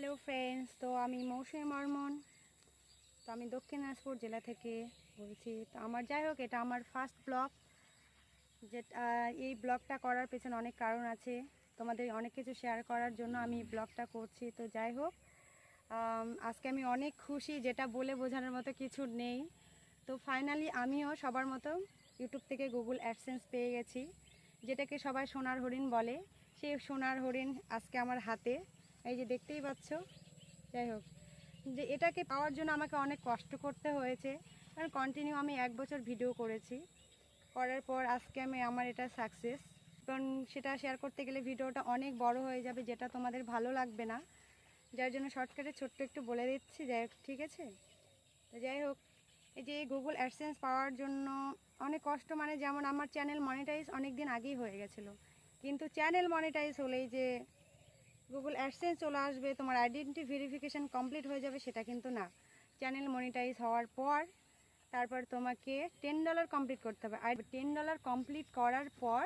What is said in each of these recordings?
Hello friends তো আমি মৌসুমী বর্মন তো আমি দক্ষিণ দিনাজপুর জেলা থেকে বলছি। তো আমার যাই হোক, এটা আমার ফার্স্ট ব্লগ যেটা এই ব্লগটা করার পেছনে অনেক কারণ আছে। তোমাদের অনেক কিছু শেয়ার করার জন্য আমি ব্লগটা করছি। তো যাই হোক আজকে আমি অনেক খুশি, যেটা বলে বোঝানোর মতো কিছু নেই। তো ফাইনালি আমিও সবার মতো ইউটিউব থেকে গুগল অ্যাডসেন্স পেয়ে গেছি। যেটাকে সবাই সোনার হরিণ বলে। সেই সোনার হরিণ আজকে আমার হাতে। এই যে দেখতেই পাচ্ছ? যাই হোক। যে এটাকে পাওয়ার জন্য আমাকে অনেক কষ্ট করতে হয়েছে। কারণ কন্টিনিউ আমি এক বছর ভিডিও করেছি। করার পর আজকে আমি আমার এটা সাকসেস কারণ সেটা শেয়ার করতে গেলে ভিডিওটা অনেক বড় হয়ে যাবে, যেটা তোমাদের ভালো লাগবে না। যার জন্য শর্টকাটে ছোট্ট একটু বলে দিচ্ছি, যাই হোক, ঠিক আছে? তো যাই হোক, এই যে গুগল অ্যাডসেন্স পাওয়ার জন্য অনেক কষ্ট মানে যেমন আমার চ্যানেল মনিটাইজ অনেক দিন আগেই হয়ে গেছিল। কিন্তু চ্যানেল মনিটাইজ হলেই যে গুগল অ্যাডসেন্স চলে আসবে, তোমার আইডেন্টি ভেরিফিকেশান কমপ্লিট হয়ে যাবে, সেটা কিন্তু না। চ্যানেল মনিটাইজ হওয়ার পর, তারপর তোমাকে টেন ডলার কমপ্লিট করতে হবে। আর টেন ডলার কমপ্লিট করার পর,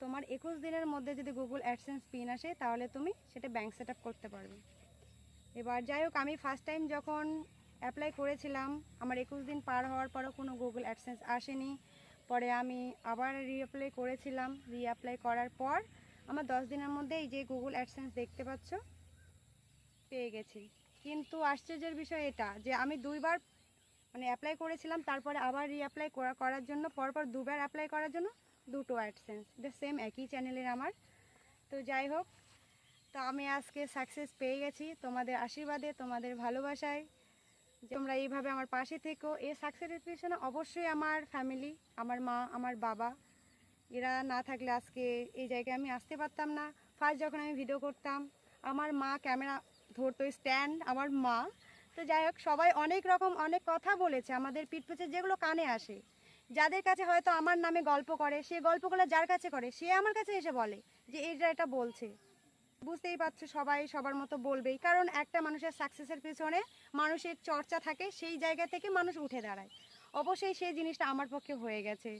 তোমার একুশ দিনের মধ্যে যদি গুগল অ্যাডসেন্স পিন আসে, তাহলে তুমি সেটা ব্যাঙ্ক সেট করতে পারবে। এবার যাই হোক, আমি ফার্স্ট টাইম যখন অ্যাপ্লাই করেছিলাম, আমার একুশ দিন পার হওয়ার পরও কোনো গুগল অ্যাডসেন্স আসেনি। পরে আমি আবার রিঅ্যাপ্লাই করেছিলাম। রিঅ্যাপ্লাই করার পর আমার দশ দিনের মধ্যে এই যে গুগল অ্যাডসেন্স দেখতে পাচ্ছ, পেয়ে গেছি। কিন্তু আশ্চর্যের বিষয় এটা, যে আমি দুইবার মানে অ্যাপ্লাই করেছিলাম, তারপরে আবার রিঅ্যাপ্লাই করা করার জন্য, পরপর দুবার অ্যাপ্লাই করার জন্য দুটো অ্যাডসেন্স এটা সেম একই চ্যানেলের আমার। তো যাই হোক, তো আমি আজকে সাকসেস পেয়ে গেছি তোমাদের আশীর্বাদে, তোমাদের ভালোবাসায়। যে তোমরা এইভাবে আমার পাশে থেকো। এই সাকসেসের পিছনে অবশ্যই আমার ফ্যামিলি আমার মা, আমার বাবা এরা না থাকলে আজকে এই জায়গায় আমি আসতে পারতাম না। ফার্স্ট যখন আমি ভিডিও করতাম, আমার মা ক্যামেরা ধরতো স্ট্যান্ড আমার মা। তো যাই হোক, সবাই অনেক রকম, অনেক কথা বলেছে আমাদের পিঠ পিছে যেগুলো কানে আসে। যাদের কাছে হয়তো আমার নামে গল্প করে, সে গল্পগুলো যার কাছে করে, সে আমার কাছে এসে বলে যে এটা এটা বলছে। বুঝতেই পারছ সবাই, সবার মতো বলবেই। কারণ একটা মানুষের সাকসেসের পিছনে মানুষের চর্চা থাকে, সেই জায়গা থেকে মানুষ উঠে দাঁড়ায়। অবশ্যই সেই জিনিসটা আমার পক্ষে হয়ে গেছে।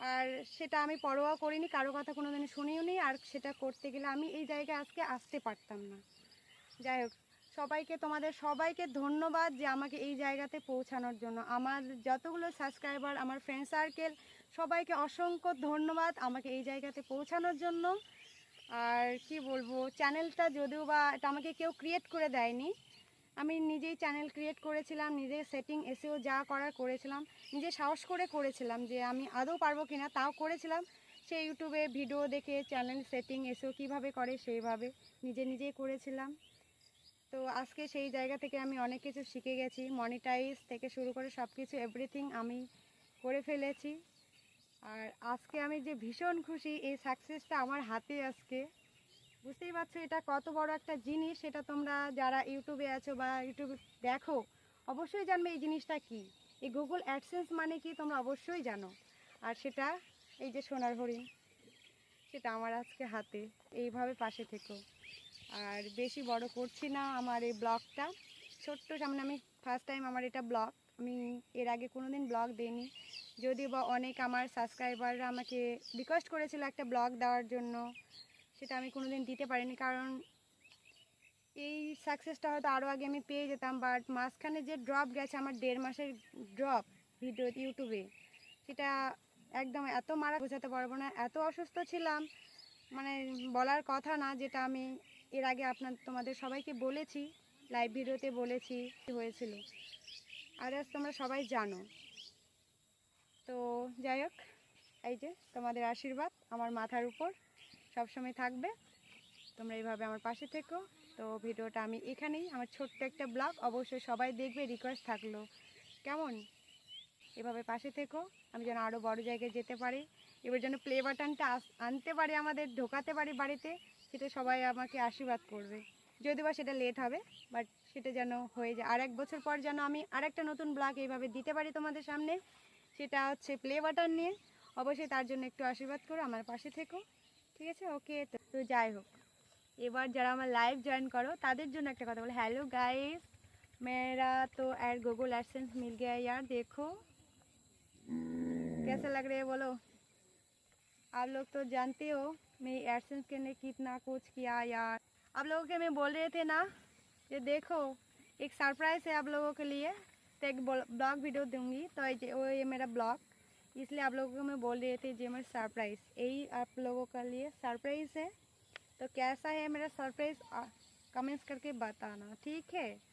আর সেটা আমি পরোয়া করিনি, কারও কথা কোনো দিন শুনিও নি, আর সেটা করতে গেলে আমি এই জায়গায় আজকে আসতে পারতাম না। যাই হোক, সবাইকে, তোমাদের সবাইকে ধন্যবাদ যে আমাকে এই জায়গাতে পৌঁছানোর জন্য। আমার যতগুলো সাবস্ক্রাইবার আমার ফ্রেন্ড সার্কেল সবাইকে অসংখ্য ধন্যবাদ আমাকে এই জায়গাতে পৌঁছানোর জন্য। আর কি বলব চ্যানেলটা যদিও বা এটা আমাকে কেউ ক্রিয়েট করে দেয়নি আমি নিজেই চ্যানেল ক্রিয়েট করেছিলাম নিজে সেটিং এসেও যা করার করেছিলাম, নিজে সাহস করে করেছিলাম যে আমি আদৌ পারব কিনা, তাও করেছিলাম। সেই ইউটিউবে ভিডিও দেখে চ্যানেল সেটিং এসেও কীভাবে করে সেইভাবে নিজে নিজেই করেছিলাম। তো আজকে সেই জায়গা থেকে আমি অনেক কিছু শিখে গেছি মনিটাইজ থেকে শুরু করে সব কিছু এভরিথিং আমি করে ফেলেছি। আর আজকে আমি যে ভীষণ খুশি, এই সাকসেসটা আমার হাতে আজকে। বুঝতেই পারছ, এটা কত বড় একটা জিনিস, সেটা তোমরা যারা ইউটিউবে আছো বা ইউটিউবে দেখো, অবশ্যই জানবে এই জিনিসটা কি। এই গুগল অ্যাডসেন্স মানে কি তোমরা অবশ্যই জানো। আর সেটা, এই যে সোনার হরিণ, সেটা আমার আজকে হাতে, এইভাবে পাশে থেকো। আর বেশি বড় করছি না আমার এই ব্লগটা। ছোট্ট, সামনে আমি ফার্স্ট টাইম আমার এটা ব্লগ। আমি এর আগে কোনো দিন ব্লগ দিইনি। যদিও বা অনেক আমার সাবস্ক্রাইবাররা আমাকে রিকোয়েস্ট করেছিল একটা ব্লগ দেওয়ার জন্য। সেটা আমি কোনো দিন দিতে পারিনি। কারণ এই সাকসেসটা হয়তো আরও আগে আমি পেয়ে যেতাম বাট মাঝখানে যে ড্রপ গেছে, আমার দেড় মাসের ড্রপ ভিডিও ইউটিউবে সেটা একদম এত মারা বোঝাতে পারব না। এত অসুস্থ ছিলাম মানে বলার কথা না, যেটা আমি এর আগে আপনার, তোমাদের সবাইকে বলেছি লাইভ ভিডিওতে বলেছি হয়েছিল। আর তোমরা সবাই জানো। তো যাই হোক, এই যে তোমাদের আশীর্বাদ আমার মাথার উপর। সবসময় থাকবে। তোমরা এইভাবে আমার পাশে থেকো। তো ভিডিওটা আমি এখানেই, আমার ছোট্ট একটা ব্লগ, অবশ্যই সবাই দেখবে রিকোয়েস্ট থাকল। কেমন? এভাবে পাশে থেকো, আমি যেন আরও বড় জায়গায় যেতে পারি। এবার যেন প্লে বাটনটা আনতে পারি আমাদের, ঢোকাতে পারি বাড়িতে, সেটা সবাই আমাকে আশীর্বাদ করবে। যদিও বা সেটা লেট হবে বাট সেটা যেন হয়ে যায়। আর এক বছর পর যেন আমি আর একটা নতুন ব্লগ এইভাবে দিতে পারি তোমাদের সামনে, সেটা হচ্ছে প্লে বাটন নিয়ে। অবশ্যই তার জন্য একটু আশীর্বাদ করো, আমার পাশে থেকো। ঠিক আছে ওকে তো যাই হোক এবার যারা আমার লাইভ জয়েন করো তাদের জন্য একটা কথা বলে हेलो गाइस मेरा तो एड गूगल एडसेंस मिल गया यार देखो कैसा लग रहा है बोलो आप लोग तो जानते हो मैं एडसेंस के लिए कितना कुछ किया यार आप लोगों के मैं बोल रहे थे ना ये देखो एक सरप्राइज है आप लोगों के लिए तो एक ब्लॉग वीडियो दूंगी तो ये वो ये मेरा ब्लॉग इसलिए आप लोगों को मैं बोल रही थी, जी, मेरा सरप्राइज़ यही आप लोगों के लिए सरप्राइज़ है। तो कैसा है मेरा सरप्राइज़ कमेंट्स करके बताना, ठीक है?